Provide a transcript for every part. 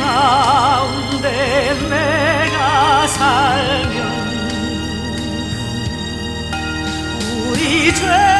가운데 내가 살면 우리 죄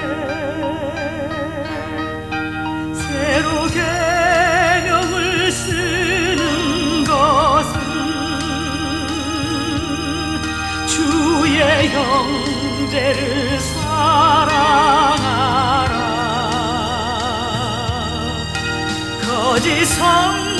사랑하라. 거짓 성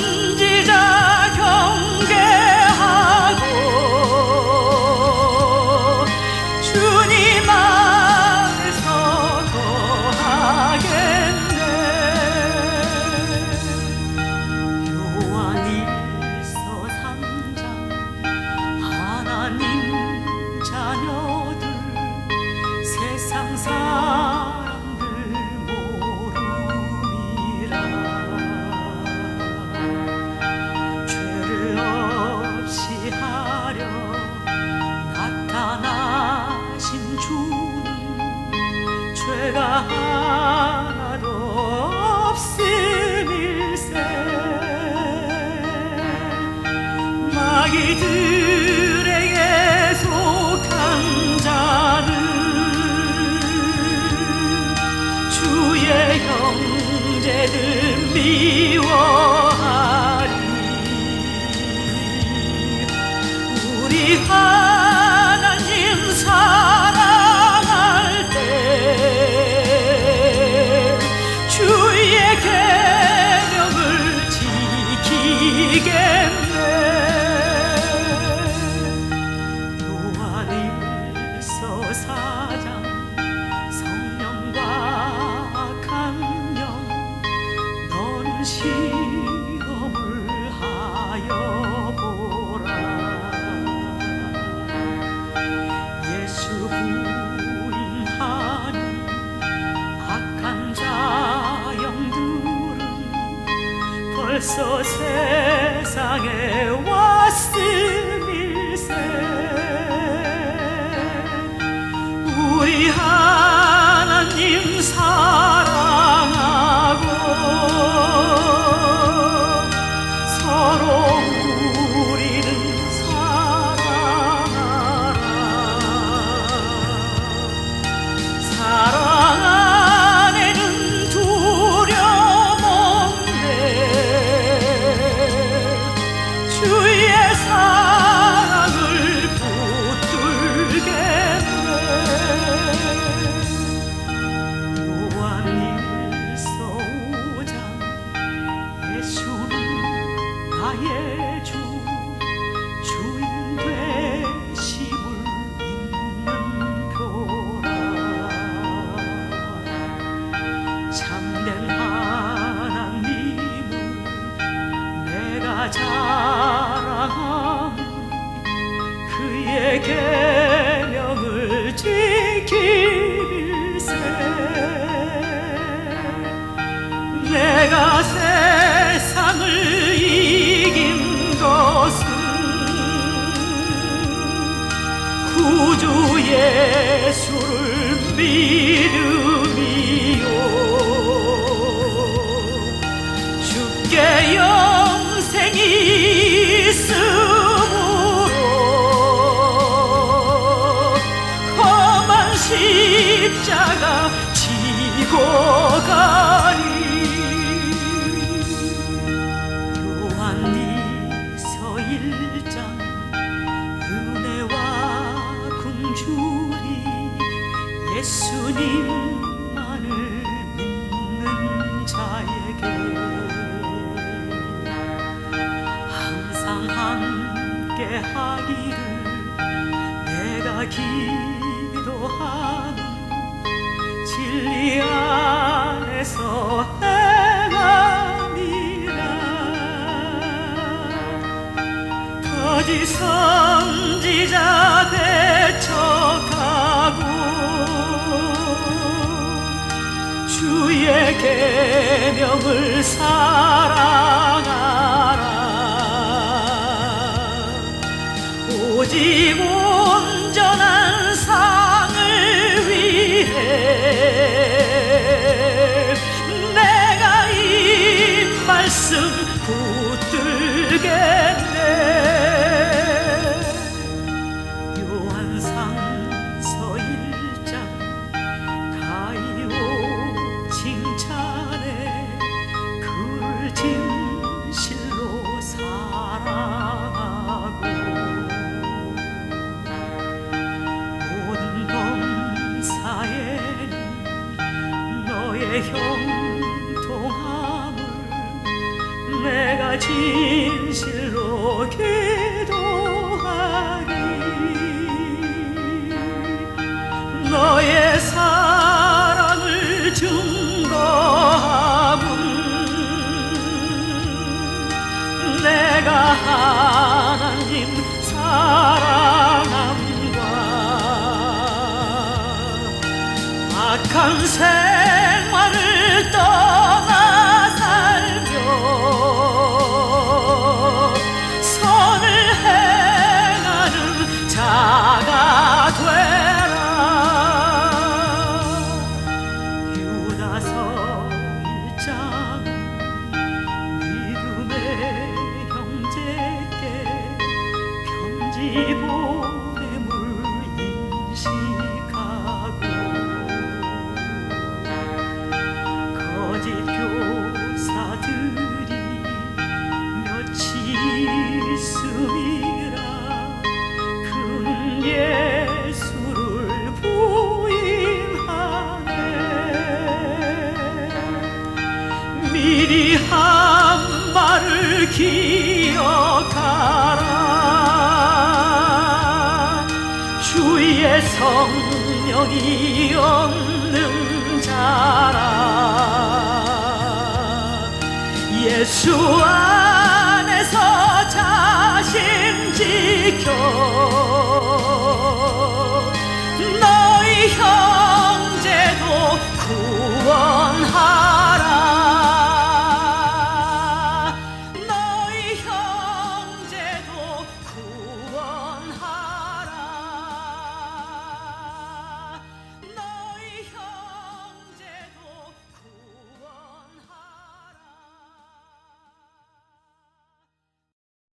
너희들에게 속한 자는 주의 형제들 미워하리. 우리 하 벌써 세상에 나의 주인 되심을 있는 표라 참된 하나님을 내가 자랑함 그에게 주 예수를 믿음이요. 주께 영생이 있으므로 험한 십자가 지고 가리 예수님만을 믿는 자에게 항상 함께 하기를 내가 기도하는 진리 안에서 행함이라. 거짓 선지자 주의 계명을 사랑하라. 오직 악한 미리 한 말을 기억하라. 주의 성령이 없는 자라. 예수 안에서 자신 지켜.